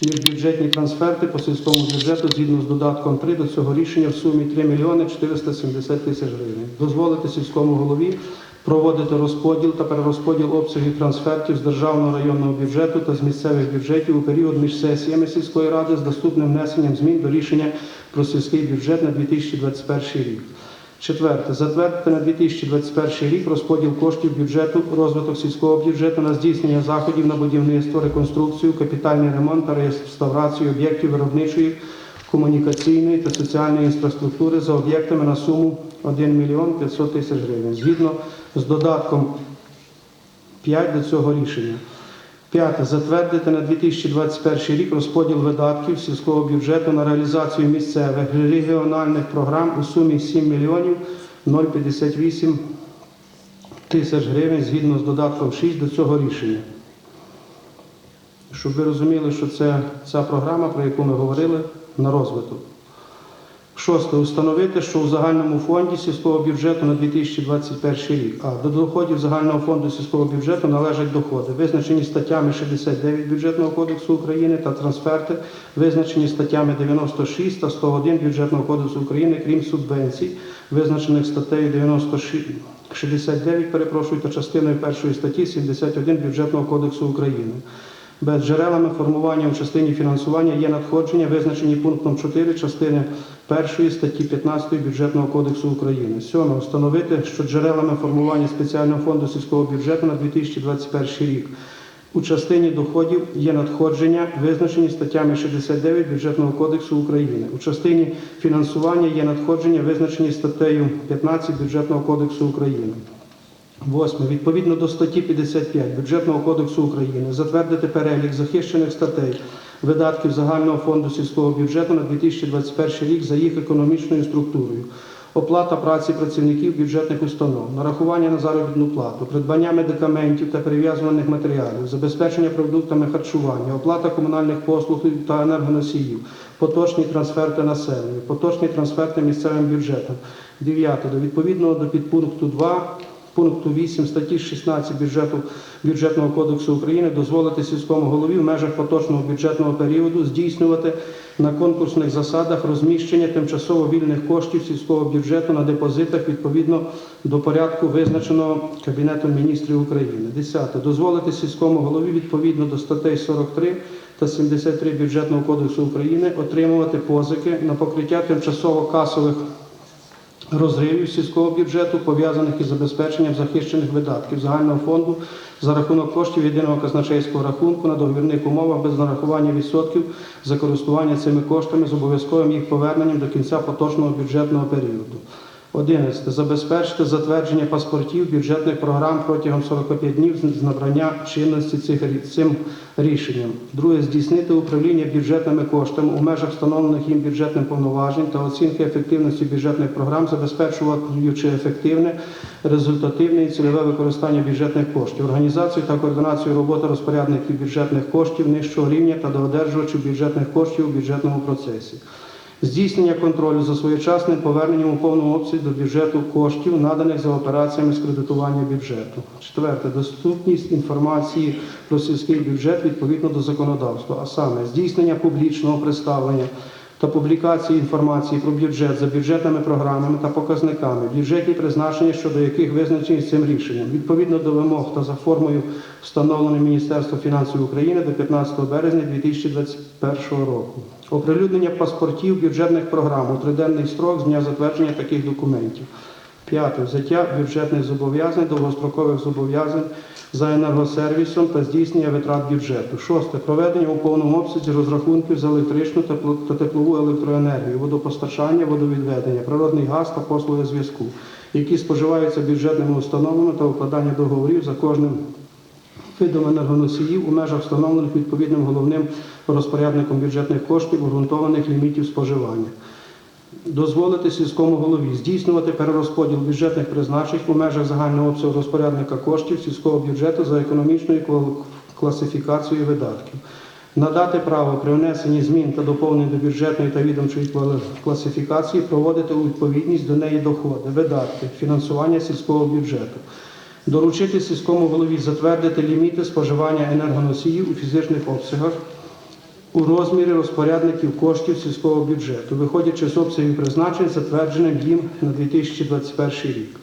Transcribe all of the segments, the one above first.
міжбюджетні трансферти по сільському бюджету згідно з додатком 3 до цього рішення в сумі 3 мільйони 470 тисяч гривень. Дозволити сільському голові проводити розподіл та перерозподіл обсягів трансфертів з державного районного бюджету та з місцевих бюджетів у період між сесіями сільської ради з доступним внесенням змін до рішення про сільський бюджет на 2021 рік. Четверте. Затвердити на 2021 рік розподіл коштів бюджету, розвиток сільського бюджету на здійснення заходів на будівництво, реконструкцію, капітальний ремонт та реставрацію об'єктів виробничої, комунікаційної та соціальної інфраструктури за об'єктами на суму 1 мільйон 500 тисяч гривень. Згідно з додатком 5 до цього рішення. П'яте. Затвердити на 2021 рік розподіл видатків сільського бюджету на реалізацію місцевих регіональних програм у сумі 7 мільйонів 058 тисяч гривень згідно з додатком 6 до цього рішення. Щоб ви розуміли, що це ця програма, про яку ми говорили, на розвиток. Шосте. Установити, що у загальному фонді сільського бюджету на 2021 рік а до доходів загального фонду сільського бюджету належать доходи, визначені статтями 69 бюджетного кодексу України та трансферти, визначені статтями 96 та 101 бюджетного кодексу України, крім субвенцій, визначених статтею 96 69, перепрошую, та частиною першої статті 71 бюджетного кодексу України. Без джерелами формування в частині фінансування є надходження, визначені пунктом 4 частини 1 статті 15 Бюджетного кодексу України. Сьоме. Встановити, що джерелами формування спеціального фонду сільського бюджету на 2021 рік у частині доходів є надходження, визначені статтями 69 Бюджетного кодексу України. У частині фінансування є надходження, визначені статтею 15 Бюджетного кодексу України. Восьме. Відповідно до статті 55 Бюджетного кодексу України затвердити перелік захищених статей видатків загального фонду сільського бюджету на 2021 рік за їх економічною структурою. Оплата праці працівників бюджетних установ, нарахування на заробітну плату, придбання медикаментів та перев'язуваних матеріалів, забезпечення продуктами харчування, оплата комунальних послуг та енергоносіїв, поточні трансферти населенню, поточні трансферти місцевим бюджетам. Дев'яте. До відповідного до підпункту 2 пункту 8 статті 16 бюджету бюджетного кодексу України дозволити сільському голові в межах поточного бюджетного періоду здійснювати на конкурсних засадах розміщення тимчасово вільних коштів сільського бюджету на депозитах відповідно до порядку визначеного Кабінетом міністрів України. Десяте. Дозволити сільському голові відповідно до статей 43 та 73 бюджетного кодексу України отримувати позики на покриття тимчасово касових розривів сільського бюджету, пов'язаних із забезпеченням захищених видатків загального фонду за рахунок коштів єдиного казначейського рахунку на договірних умовах без нарахування відсотків за користування цими коштами з обов'язковим їх поверненням до кінця поточного бюджетного періоду. 11. Забезпечити затвердження паспортів бюджетних програм протягом 45 днів з набрання чинності цих цим рішенням. Друге. Здійснити управління бюджетними коштами у межах встановлених їм бюджетним повноважень та оцінки ефективності бюджетних програм, забезпечуючи ефективне, результативне і цільове використання бюджетних коштів, організацію та координацію роботи розпорядників бюджетних коштів нижчого рівня та доодержувачів бюджетних коштів у бюджетному процесі. Здійснення контролю за своєчасним поверненням у повному обсязі до бюджету коштів, наданих за операціями з кредитування бюджету. Четверте. Доступність інформації про сільський бюджет відповідно до законодавства, а саме здійснення публічного представлення та публікації інформації про бюджет за бюджетними програмами та показниками, бюджетні призначення, щодо яких визначені цим рішенням, відповідно до вимог та за формою, встановленої Міністерством фінансів України до 15 березня 2021 року. Оприлюднення паспортів бюджетних програм у триденний строк з дня затвердження таких документів. П'яте. Взяття бюджетних зобов'язань, довгострокових зобов'язань за енергосервісом та здійснення витрат бюджету. Шосте. Проведення у повному обсязі розрахунків за електричну та теплову електроенергію, водопостачання, водовідведення, природний газ та послуги зв'язку, які споживаються бюджетними установами та укладання договорів за кожним видом енергоносіїв у межах встановлених відповідним головним розпорядником бюджетних коштів обґрунтованих лімітів споживання. Дозволити сільському голові здійснювати перерозподіл бюджетних призначень у межах загального обсягу розпорядника коштів сільського бюджету за економічною класифікацією видатків. Надати право при внесенні змін та доповнень до бюджетної та відомчої класифікації проводити у відповідність до неї доходи, видатки, фінансування сільського бюджету. Доручити сільському голові затвердити ліміти споживання енергоносіїв у фізичних обсягах у розмірі розпорядників коштів сільського бюджету, виходячи з обсягів призначень, затвердженим їм на 2021 рік.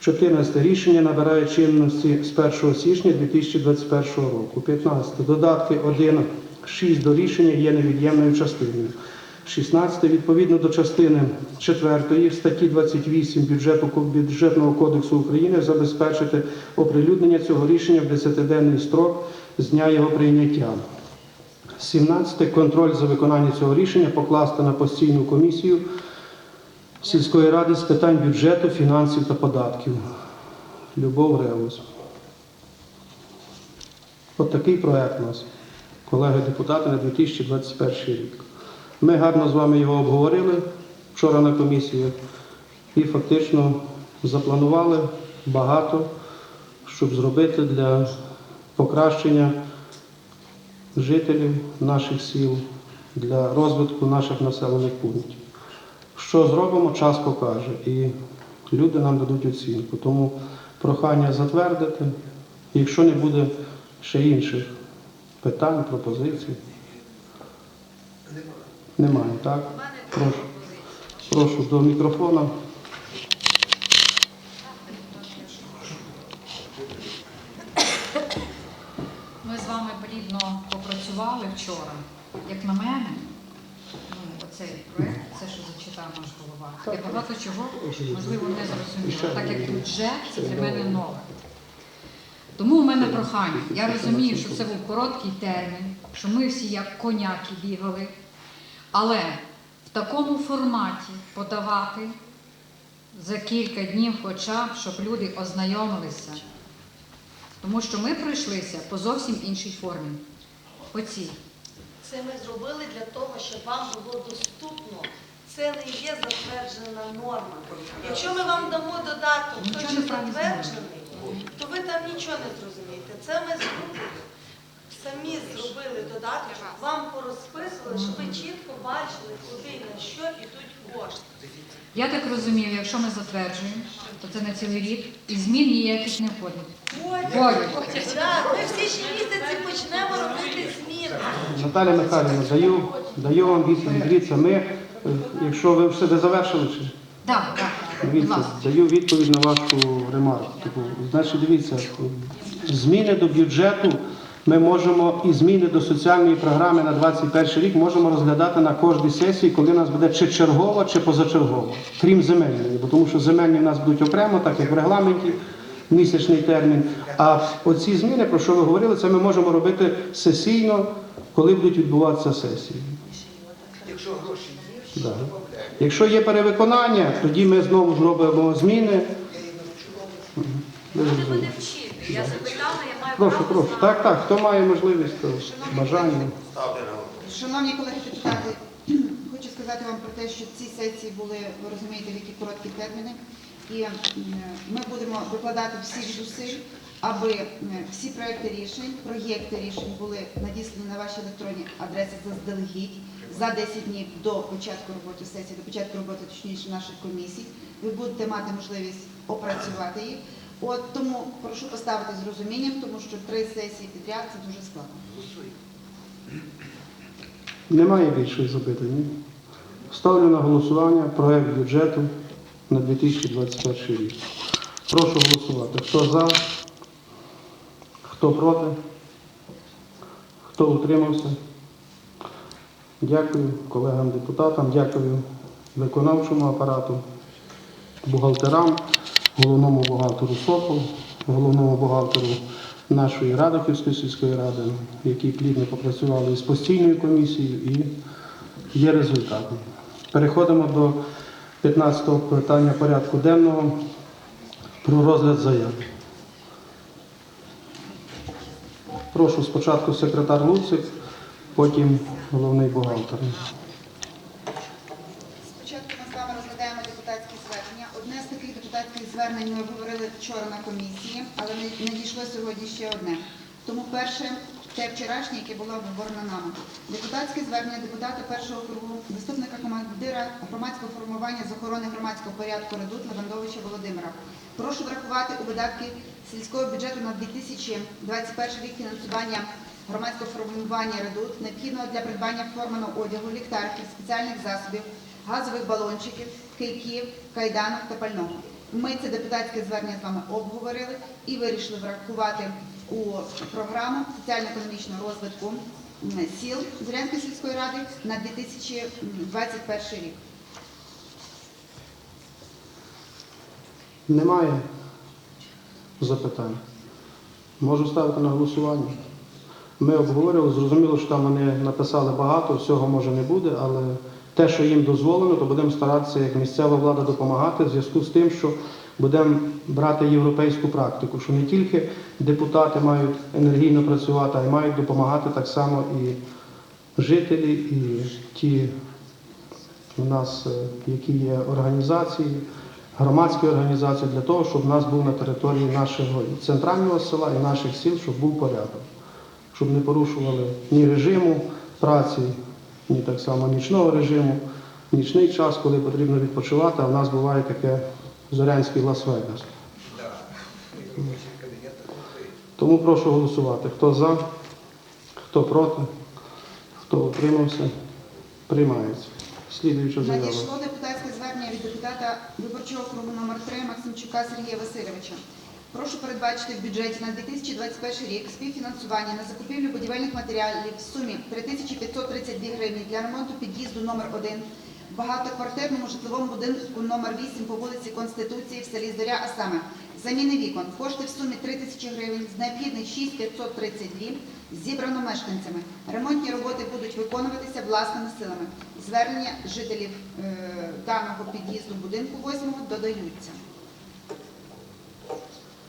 14. Рішення набирає чинності з 1 січня 2021 року. 15. Додатки 1, 6 до рішення є невід'ємною частиною. 16. Відповідно до частини 4 статті 28 бюджету, бюджетного кодексу України забезпечити оприлюднення цього рішення в 10-денний строк з дня його прийняття. 17. Контроль за виконанням цього рішення покласти на постійну комісію сільської ради з питань бюджету, фінансів та податків. Любов Ревус. От такий проект у нас, колеги депутати, на 2021 рік. Ми гарно з вами його обговорили вчора на комісії і фактично запланували багато, щоб зробити для покращення жителів наших сіл, для розвитку наших населених пунктів. Що зробимо, час покаже, і люди нам дадуть оцінку. Тому прохання затвердити, якщо не буде ще інших питань, пропозицій. Немає, так? Прошу. Прошу до мікрофона. Ми з вами плідно попрацювали вчора. Як на мене, ну, оцей проект, це, що зачитав наш голова, я багато чого, можливо, не зрозуміла, так як бюджет це для мене нове. Тому у мене прохання. Я розумію, що це був короткий термін, що ми всі як коняки бігали, але в такому форматі подавати за кілька днів, хоча б, щоб люди ознайомилися. Тому що ми пройшлися по зовсім іншій формі. Оці. Це ми зробили для того, щоб вам було доступно. Це не є затверджена норма. Якщо ми вам дамо додаток, хто чи затверджений, то ви там нічого не зрозумієте. Це ми зробили. Самі зробили додаток, вам порозписували, щоб ви чітко бачили, куди і на що йдуть кошти. Я так розумію, якщо ми затверджуємо, то це на цілий рік і змін ніяких не входить. Входять. Так, ми в січні місяці почнемо робити зміни. Наталя Михайлівна, даю, даю вам відповідь. Дивіться, ми, е, якщо ви все не завершили, чи? Так, так, будь Дивіться, ласка. даю відповідь на вашу ремарку. Типу, значить, дивіться, зміни до бюджету ми можемо і зміни до соціальної програми на 21 рік можемо розглядати на кожній сесії, коли у нас буде чи чергова, чи позачергова, крім земельної, бо тому що земельні в нас будуть окремо, так як в регламенті. Місячний термін. А оці зміни, про що ви говорили, це ми можемо робити сесійно, коли будуть відбуватися сесії. Якщо гроші є, Да. Якщо є перевиконання, тоді ми знову зробимо зміни. Ви Люди зрозуміли. Я запитала, я маю Прошу, право прошу. знати. Так, так, хто має можливість, то бажання. Шановні колеги депутати, хочу сказати вам про те, що ці сесії були, ви розумієте, в які короткі терміни. І ми будемо викладати всіх зусиль, аби всі проекти рішень, проєкти рішень були надіслані на ваші електронні адреси заздалегідь за 10 днів до початку роботи сесії, до початку роботи, точніше, наших комісій. Ви будете мати можливість опрацювати їх. От тому прошу поставити з розумінням, тому що три сесії підряд це дуже складно. Немає більших запитань. Ставлю на голосування проект бюджету на 2021 рік. Прошу голосувати. Хто за? Хто проти? Хто утримався? Дякую колегам депутатам, дякую виконавчому апарату, бухгалтерам, головному бухгалтеру СОПу, головному бухгалтеру нашої Радохівської сільської ради, які плідно попрацювали із постійною комісією і є результатом. Переходимо до 15-го питання порядку денного про розгляд заяв. Прошу спочатку секретар Луцик, потім головний бухгалтер. Спочатку ми з вами розглядаємо депутатські звернення. Одне з таких звернень ми говорили вчора на комісії, але не дійшло сьогодні ще одне. Тому перше, те вчорашнє, яке було обговорено нами. Депутатське звернення депутата першого кругу, заступника командира громадського формування з охорони громадського порядку Редут Левандовича Володимира. Прошу врахувати у видатки сільського бюджету на 2021 рік фінансування громадського формування редут, необхідного для придбання форманого одягу, ліхтарків, спеціальних засобів, газових балончиків, кийків, кайданок та пального. Ми це депутатське звернення з вами обговорили і вирішили врахувати у програму соціально-економічного розвитку сіл Зорянської сільської ради на 2021 рік. Немає запитань. Можу ставити на голосування. Ми обговорювали, зрозуміло, що там вони написали багато, всього може не буде, але те, що їм дозволено, то будемо старатися як місцева влада допомагати в зв'язку з тим, що будемо брати європейську практику, що не тільки депутати мають енергійно працювати, а й мають допомагати так само і жителі, і ті у нас, е, які є організації, громадські організації, для того, щоб в нас був на території нашого центрального села і наших сіл, щоб був порядок, щоб не порушували ні режиму праці, ні так само нічного режиму, нічний час, коли потрібно відпочивати, а в нас буває таке зорянський Лас-Вегас. Тому прошу голосувати. Хто за, хто проти, хто утримався, приймається. Слідуюча заява. Надійшло депутатське звернення від депутата виборчого округу номер 3 Максимчука Сергія Васильовича. Прошу передбачити в бюджеті на 2021 рік співфінансування на закупівлю будівельних матеріалів в сумі 3532 гривні для ремонту під'їзду номер 1 в багатоквартирному житловому будинку номер 8 по вулиці Конституції в селі Зоря, а саме заміни вікон. Кошти в сумі 3 тисячі гривень, з необхідних 6532 зібрано мешканцями. Ремонтні роботи будуть виконуватися власними силами. Звернення жителів е, даного під'їзду будинку 8 додаються.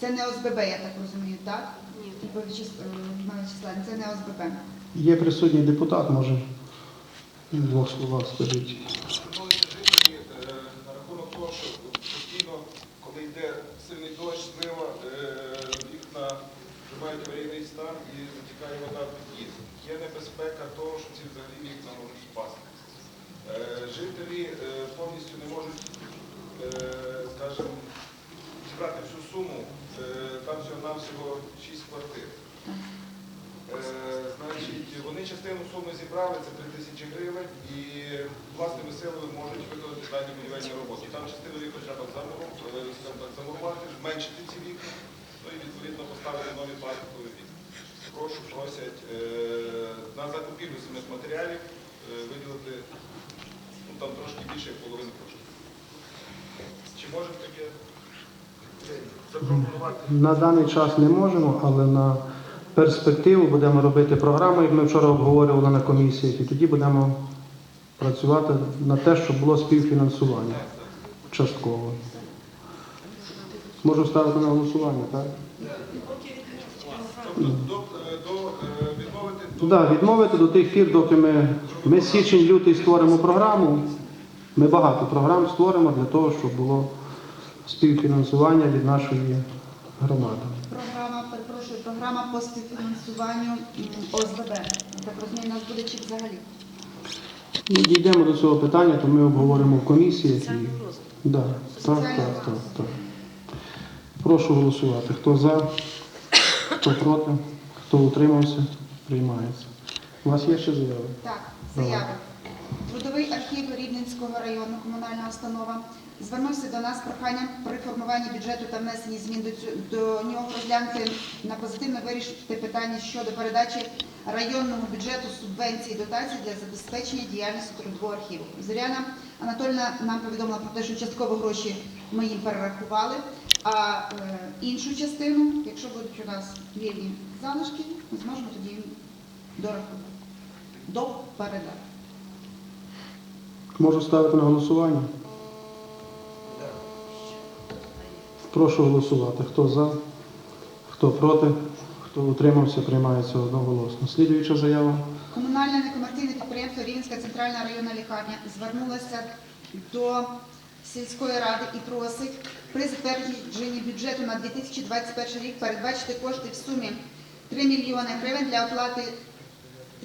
Це не ОСББ, я так розумію, так? Ні. Вячеславівна, це не ОСББ. Є присутній депутат, може, в двох словах скажіть. Жителі, е, на рахунок того, що постійно, коли йде сильний дощ, злива, е, вікна тримають аварійний стан і затікає вода в під'їзд. Є небезпека того, що ці взагалі вікна можуть впасти. Е, Жителі е, повністю не можуть, е, скажімо, зібрати всю суму. Е, Там всього-навсього 6 квартир. Е, Значить, вони частину суми зібрали, це 3 тисячі гривень, і власними силами можуть виконати дані будівельні роботи. Там частину вікон треба замурувати, зменшити ці вікна, ну і відповідно поставити нові пластикові вікна. Прошу, просять е, на закупівлю самих матеріалів виділити ну, там трошки більше як половину коштів. Чи можемо таке? На даний час не можемо, але на перспективу будемо робити програму, як ми вчора обговорювали на комісіях, і тоді будемо працювати на те, щоб було співфінансування частково. Можу ставити на голосування, так? До відмовити до тих пір, доки ми, ми січень-лютий створимо програму. Ми багато програм створимо для того, щоб було співфінансування від нашої громади. Програма, перепрошую, програма по співфінансуванню ОСББ. Так розумію, нас буде чи взагалі? Ну, дійдемо до цього питання, то ми обговоримо в комісії. Да, так, так, так, так. Прошу голосувати. Хто за, хто проти, хто утримався, приймається. У вас є ще заяви? Так, заяви. Архів Рівненського району, комунальна установа, звернувся до нас проханням при формуванні бюджету та внесенні змін до, нього розглянути на позитивно вирішити питання щодо передачі районному бюджету субвенцій і дотацій для забезпечення діяльності трудового архіву. Зоряна Анатольовна нам повідомила про те, що частково гроші ми їм перерахували, а е, іншу частину, якщо будуть у нас вільні залишки, ми зможемо тоді їм дорахувати. До передачі. Можу ставити на голосування? Прошу голосувати. Хто за, хто проти, хто утримався, приймається одноголосно. Слідуюча заява. Комунальне некомерційне підприємство Рівненська центральна районна лікарня звернулося до сільської ради і просить при затвердженні бюджету на 2021 рік передбачити кошти в сумі 3 мільйони гривень для оплати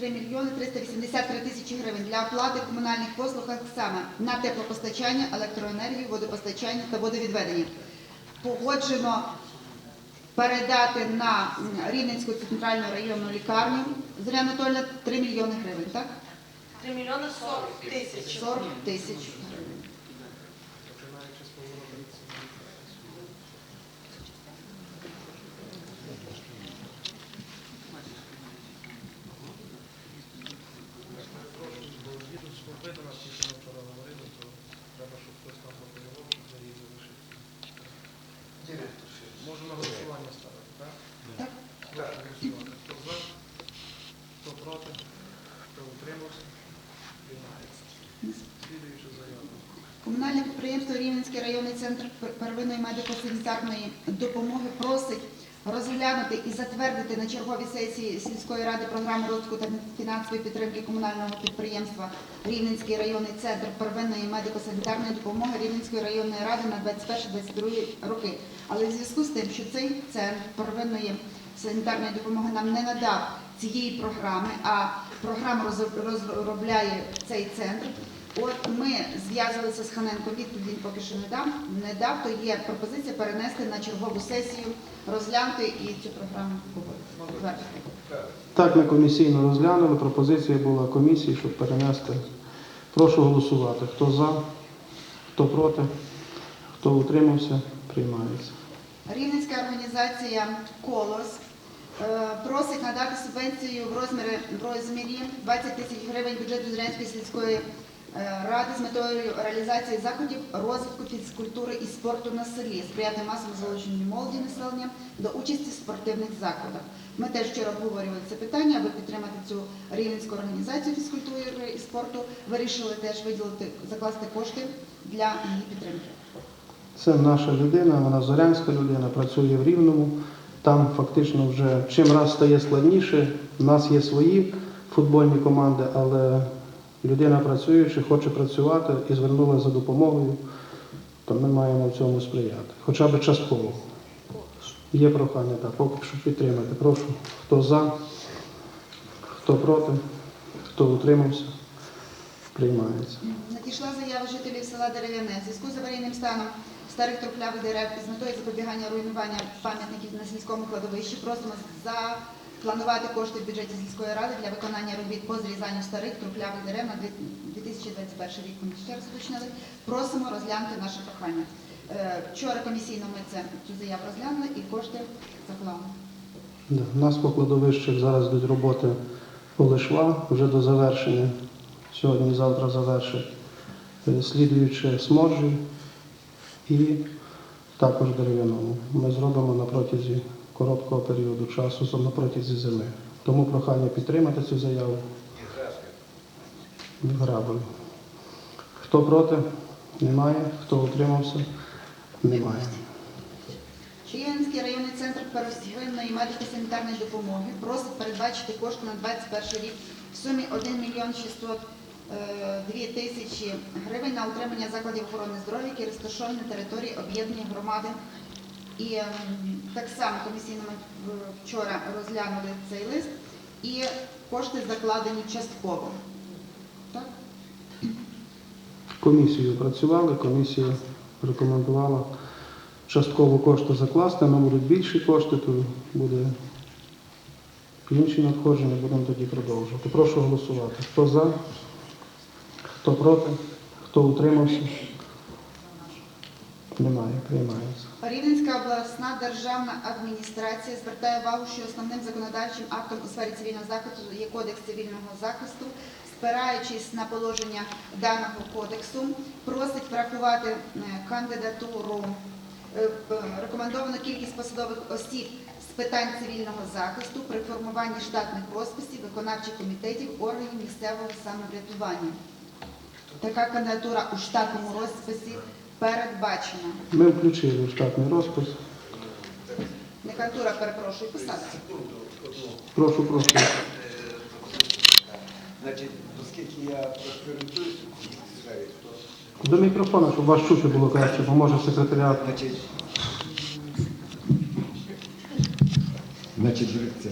3 мільйони 383 тисячі гривень для оплати комунальних послуг саме на теплопостачання, електроенергію, водопостачання та водовідведення. Погоджено передати на Рівненську центральну районну лікарню Зоря Анатольна 3 мільйони гривень, так? 3 мільйони 40 тисяч. 40 тисяч гривень. Директор ще. Можу на голосування ставити, так? Так. Прошу голосувати. Хто за? Хто проти? Хто утримався? Приймається. Слідуюча заява. Комунальне підприємство районний центр первинної медико-санітарної допомоги просить розглянути і затвердити на черговій сесії сільської ради програму розвитку та фінансової підтримки комунального підприємства Рівненський районний центр первинної медико-санітарної допомоги Рівненської районної ради на 21-22 роки. Але в зв'язку з тим, що цей центр первинної санітарної допомоги нам не надав цієї програми, а програму розробляє цей центр. От ми зв'язувалися з Ханенко, відповідь він поки що не дав, не дав, то є пропозиція перенести на чергову сесію, розглянути і цю програму затвердити. Так, ми комісійно розглянули. Пропозиція була комісії, щоб перенести. Прошу голосувати. Хто за, хто проти, хто утримався, приймається. Рівненська організація Колос е, просить надати субвенцію в розмірі, розмірі 20 тисяч гривень бюджету Зрянської сільської ради з метою реалізації заходів розвитку фізкультури і спорту на селі, сприяти масовому залученню молоді населення до участі в спортивних заходах. Ми теж вчора обговорювали це питання, аби підтримати цю рівненську організацію фізкультури і спорту. Вирішили теж виділити, закласти кошти для її підтримки. Це наша людина, вона зорянська людина, працює в Рівному. Там фактично вже чим раз стає складніше. У нас є свої футбольні команди, але людина працюючи, хоче працювати і звернулася за допомогою, то ми маємо в цьому сприяти. Хоча б частково. Є прохання, так, поки що підтримати. Прошу, хто за, хто проти, хто утримався, приймається. Надійшла заява жителів села Дерев'яне. Зв'язку з аварійним станом старих трухлявих дерев з метою запобігання руйнування пам'ятників на сільському кладовищі просимо запланувати кошти в бюджеті сільської ради для виконання робіт по зрізанню старих трухлявих дерев на 2021 рік. Ми ще раз уточнили. Просимо розглянути наше прохання. Е, Вчора комісійно ми це, цю заяву розглянули і кошти заклали. У нас по кладовищах зараз йдуть роботи по Лишва вже до завершення. Сьогодні, завтра завершить. Е, Слідуючи сморжі і також дерев'яному. Ми зробимо на протязі короткого періоду часу, на протязі зими. Тому прохання підтримати цю заяву. Графік. Хто проти? Немає. Хто утримався? Немає. Рівненський районний центр первинної медико-санітарної допомоги просить передбачити кошти на 21 рік в сумі 1 мільйон 602 тисячі гривень на утримання закладів охорони здоров'я, які розташовані на території об'єднаної громади. І ем, так само комісійно вчора розглянули цей лист, і кошти закладені частково. Так? Комісією працювали, комісія рекомендувала частково кошти закласти, але будуть більші кошти, то буде інші надходження, будемо тоді продовжувати. Прошу голосувати. Хто за, хто проти, хто утримався? Немає, приймається. Рівненська обласна державна адміністрація звертає увагу, що основним законодавчим актом у сфері цивільного захисту є Кодекс цивільного захисту. Спираючись на положення даного кодексу, просить врахувати е, кандидатуру е, рекомендовану кількість посадових осіб з питань цивільного захисту при формуванні штатних розписів виконавчих комітетів органів місцевого самоврядування. Така кандидатура у штатному розписі передбачена. Ми включили в штатний розпис. Не перепрошую, посада. Прошу, прошу. Е, Значить, оскільки я то До мікрофона, щоб вас чути було краще, поможе секретаріат. Значить, значить, дивіться,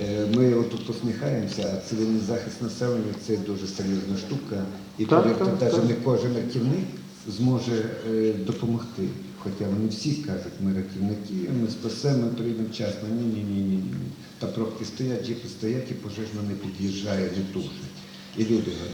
е, ми отут посміхаємося, а цивільний захист населення це дуже серйозна штука. І Так, повірте, навіть не кожен керівник зможе е, допомогти. Хоча вони всі кажуть, ми рятівники, ми спасемо, прийдемо вчасно. Ні, ні, ні, ні, ні. Та пробки стоять, джипи стоять і пожежна не під'їжджає, не тушить. І люди